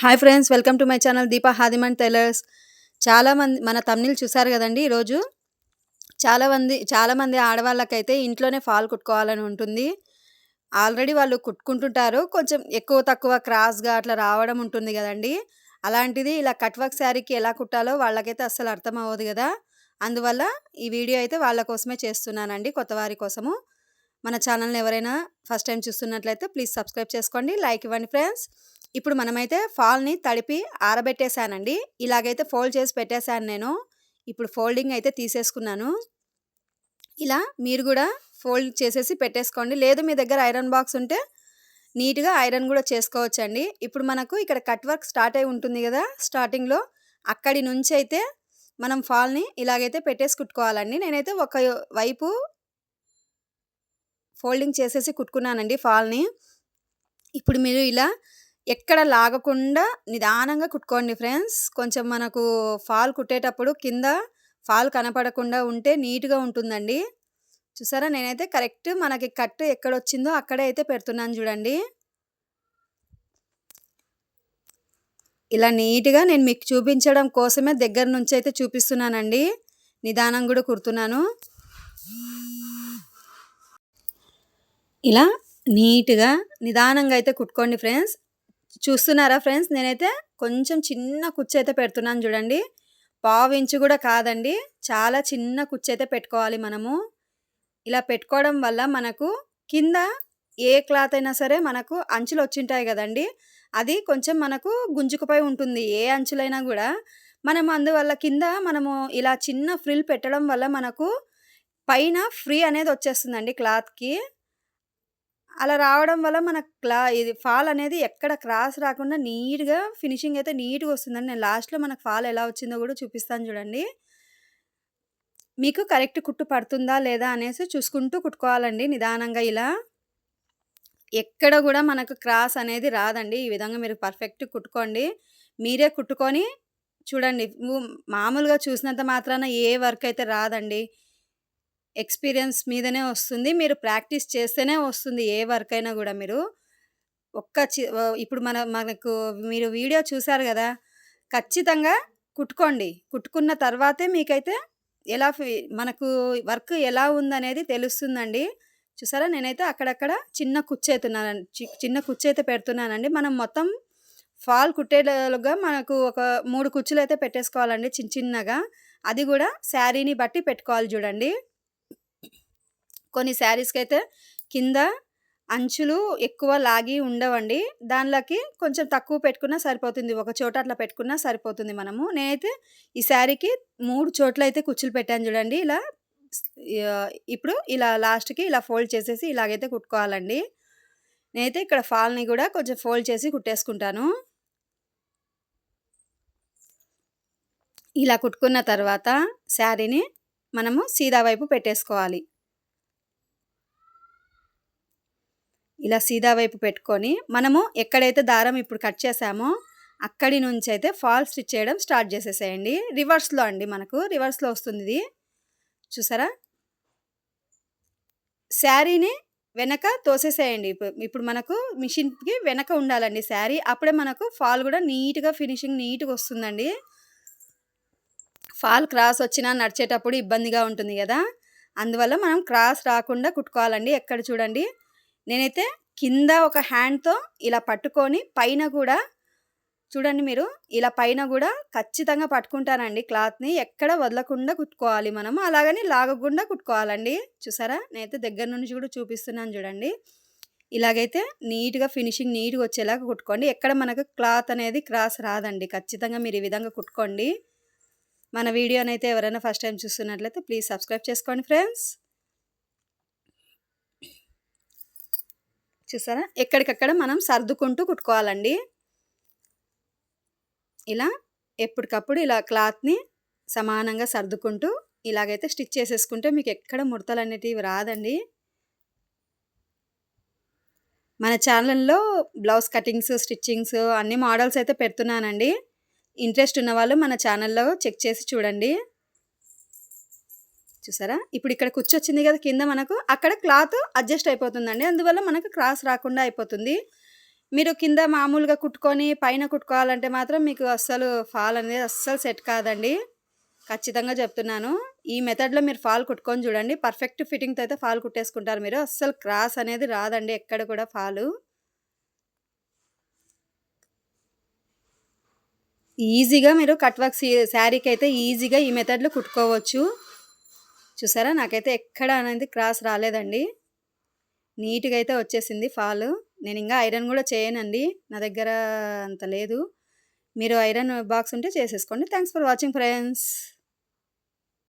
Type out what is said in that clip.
Hi friends welcome to my channel Deepa Hadiman tailors. చాలామంది మన thumbnail చూసారు కదండి ఈరోజు? చాలామంది చాలామంది ఆడవాళ్ళకైతే ఇంట్లోనే ఫాల్ కుట్టుకోవాలని ఉంటుంది. ఆల్రెడీ వాళ్ళు కుట్టుకుంటుంటారు. కొంచెం ఎక్కువ తక్కువ క్రాస్గా అట్లా రావడం ఉంటుంది కదండి. అలాంటిది ఇలా కట్ వర్క్ శారీకి ఎలా కుట్టాలో వాళ్ళకైతే అస్సలు అర్థం అవ్వదు కదా. అందువల్ల ఈ వీడియో అయితే వాళ్ళ కోసమే చేస్తున్నానండి కొత్త వారి కోసము. మన ఛానల్ని ఎవరైనా ఫస్ట్ టైం చూస్తున్నట్లయితే ప్లీజ్ సబ్స్క్రైబ్ చేసుకోండి లైక్ ఇవ్వండి ఫ్రెండ్స్. ఇప్పుడు మనమైతే ఫాల్ని తడిపి ఆరబెట్టేశానండి ఇలాగైతే ఫోల్డ్ చేసి పెట్టేశాను నేను. ఇప్పుడు ఫోల్డింగ్ అయితే తీసేసుకున్నాను. ఇలా మీరు కూడా ఫోల్డ్ చేసేసి పెట్టేసుకోండి. లేదు మీ దగ్గర ఐరన్ బాక్స్ ఉంటే నీట్గా ఐరన్ కూడా చేసుకోవచ్చండి. ఇప్పుడు మనకు ఇక్కడ కట్ వర్క్ స్టార్ట్ అయి ఉంటుంది కదా! స్టార్టింగ్లో అక్కడి నుంచి అయితే మనం ఫాల్ని ఇలాగైతే పెట్టేసి కుట్టుకోవాలండి. నేనైతే ఒక వైపు ఫోల్డింగ్ చేసేసి కుట్టుకున్నానండి ఫాల్ని. ఇప్పుడు మీరు ఇలా ఎక్కడ లాగకుండా నిదానంగా కుట్టుకోండి ఫ్రెండ్స్. కొంచెం మనకు ఫాల్ కుట్టేటప్పుడు కింద ఫాల్ కనపడకుండా ఉంటే నీట్గా ఉంటుందండి. చూసారా? నేనైతే కరెక్ట్ మనకి కట్ ఎక్కడొచ్చిందో అక్కడే అయితే పెడుతున్నాను చూడండి. ఇలా నీట్గా నేను మీకు చూపించడం కోసమే దగ్గర నుంచి అయితే చూపిస్తున్నానండి. నిదానం కూడా కుడుతున్నాను. ఇలా నీట్గా నిదానంగా అయితే కుట్టుకోండి ఫ్రెండ్స్. చూస్తున్నారా ఫ్రెండ్స్? నేనైతే కొంచెం చిన్న కుచ్చి అయితే పెడుతున్నాను చూడండి. పావు ఇంచు కూడా కాదండి. చాలా చిన్న కుచ్చి అయితే పెట్టుకోవాలి మనము. ఇలా పెట్టుకోవడం వల్ల మనకు కింద ఏ క్లాత్ అయినా సరే మనకు అంచులు వచ్చింటాయి కదండి. అది కొంచెం మనకు గుంజుకుపోయి ఉంటుంది. ఏ అంచులైనా కూడా. మనం అందువల్ల కింద మనము ఇలా చిన్న ఫ్రిల్ పెట్టడం వల్ల మనకు పైన ఫ్రీ అనేది వచ్చేస్తుందండి క్లాత్కి. అలా రావడం వల్ల మన క్లా ఇది ఫాల్ అనేది ఎక్కడ క్రాస్ రాకుండా నీట్గా ఫినిషింగ్ అయితే నీట్గా వస్తుందండి. నేను లాస్ట్లో మనకు ఫాల్ ఎలా వచ్చిందో కూడా చూపిస్తాను చూడండి. మీకు కరెక్ట్ కుట్టు పడుతుందా లేదా అనేసి చూసుకుంటూ కుట్టుకోవాలండి నిదానంగా ఇలా. ఎక్కడ కూడా మనకు క్రాస్ అనేది రాదండి. ఈ విధంగా మీరు పర్ఫెక్ట్ కుట్టుకోండి. మీరే కుట్టుకొని చూడండి. మామూలుగా చూసినంత మాత్రాన ఏ వర్క్ అయితే రాదండి. ఎక్స్పీరియన్స్ మీదనే వస్తుంది. మీరు ప్రాక్టీస్ చేస్తేనే వస్తుంది ఏ వర్క్ అయినా కూడా మీరు. ఒక్క చి ఇప్పుడు మన మనకు మీరు వీడియో చూసారు కదా ఖచ్చితంగా కుట్టుకోండి. కుట్టుకున్న తర్వాతే మీకైతే ఎలా మనకు వర్క్ ఎలా ఉందనేది తెలుస్తుందండి. చూసారా నేనైతే అక్కడక్కడ చిన్న కుచ్చేతున్నాను చిన్న కుచ్చైతే పెడుతున్నానండి. మనం మొత్తం ఫాల్ కుట్టేలుగా మనకు ఒక మూడు కుచ్చులు అయితే పెట్టేసుకోవాలండి చిన్న చిన్నగా. అది కూడా శారీని బట్టి పెట్టుకోవాలి చూడండి. కొన్ని శారీస్కి అయితే కింద అంచులు ఎక్కువ లాగి ఉండవండి. దానిలోకి కొంచెం తక్కువ పెట్టుకున్నా సరిపోతుంది. ఒక చోట అట్లా పెట్టుకున్నా సరిపోతుంది మనము. నేనైతే ఈ శారీకి మూడు చోట్ల అయితే కుచ్చులు పెట్టాను చూడండి. ఇలా ఇప్పుడు ఇలా లాస్ట్కి ఇలా ఫోల్డ్ చేసేసి ఇలాగైతే కుట్టుకోవాలండి. నేనైతే ఇక్కడ ఫాల్ని కూడా కొంచెం ఫోల్డ్ చేసి కుట్టేసుకుంటాను. ఇలా కుట్టుకున్న తర్వాత శారీని మనము సీదా వైపు పెట్టేసుకోవాలి. ఇలా సీదా వైపు పెట్టుకొని మనము ఎక్కడైతే దారం ఇప్పుడు కట్ చేసామో అక్కడి నుంచి అయితే ఫాల్ స్టిచ్ చేయడం స్టార్ట్ చేసేసేయండి. రివర్స్లో అండి మనకు రివర్స్లో వస్తుంది ఇది. చూసారా? శారీని వెనక తోసేసేయండి. ఇప్పుడు మనకు మిషన్కి వెనక ఉండాలండి శారీ. అప్పుడే మనకు ఫాల్ కూడా నీట్గా ఫినిషింగ్ నీట్గా వస్తుందండి. ఫాల్ క్రాస్ వచ్చినా నడిచేటప్పుడు ఇబ్బందిగా ఉంటుంది కదా. అందువల్ల మనం క్రాస్ రాకుండా కుట్టుకోవాలండి. ఎక్కడ చూడండి? నేనైతే కింద ఒక హ్యాండ్తో ఇలా పట్టుకొని పైన కూడా చూడండి మీరు ఇలా పైన కూడా ఖచ్చితంగా పట్టుకుంటానండి క్లాత్ని. ఎక్కడ వదలకుండా కుట్టుకోవాలి మనం అలాగని లాగకుండా కుట్టుకోవాలండి. చూసారా? నేనైతే దగ్గర నుంచి కూడా చూపిస్తున్నాను చూడండి. ఇలాగైతే నీట్గా ఫినిషింగ్ నీట్గా వచ్చేలాగా కుట్టుకోండి. ఎక్కడ మనకు క్లాత్ అనేది క్రాస్ రాదండి. ఖచ్చితంగా మీరు ఈ విధంగా కుట్టుకోండి. మన వీడియోనైతే ఎవరైనా ఫస్ట్ టైం చూస్తున్నట్లయితే ప్లీజ్ సబ్స్క్రైబ్ చేసుకోండి ఫ్రెండ్స్. చూసారా? ఎక్కడికక్కడ మనం సర్దుకుంటూ కుట్టుకోవాలండి. ఇలా ఎప్పటికప్పుడు ఇలా క్లాత్ని సమానంగా సర్దుకుంటూ ఇలాగైతే స్టిచ్ చేసేసుకుంటే మీకు ఎక్కడ ముడతలు అనేటివి రాదండి. మన ఛానల్లో బ్లౌజ్ కటింగ్స్ స్టిచ్చింగ్స్ అన్ని మోడల్స్ అయితే పెడుతున్నానండి. ఇంట్రెస్ట్ ఉన్నవాళ్ళు మన ఛానల్లో చెక్ చేసి చూడండి. చూసారా? ఇప్పుడు ఇక్కడ కూర్చొచ్చింది కదా కింద మనకు అక్కడ క్లాత్ అడ్జస్ట్ అయిపోతుందండి. అందువల్ల మనకు క్రాస్ రాకుండా అయిపోతుంది. మీరు కింద మామూలుగా కుట్టుకొని పైన కుట్టుకోవాలంటే మాత్రం మీకు అస్సలు ఫాల్ అనేది అస్సలు సెట్ కాదండి. ఖచ్చితంగా చెప్తున్నాను. ఈ మెథడ్లో మీరు ఫాల్ కుట్టుకొని చూడండి. పర్ఫెక్ట్ ఫిట్టింగ్తో అయితే ఫాల్ కుట్టేసుకుంటారు మీరు. అస్సలు క్రాస్ అనేది రాదండి. ఎక్కడ కూడా ఫాలు. ఈజీగా మీరు కట్ వర్క్ శారీకి అయితే ఈజీగా ఈ మెథడ్లో కుట్టుకోవచ్చు. చూసారా? నాకైతే ఎక్కడ అనేది క్రాస్ రాలేదండి. నీట్గా అయితే వచ్చేసింది ఫాల్. నేను ఇంకా ఐరన్ కూడా చేయనండి. నా దగ్గర అంత లేదు. మీరు ఐరన్ బాక్స్ ఉంటే చేసేసుకోండి. Thanks for watching friends.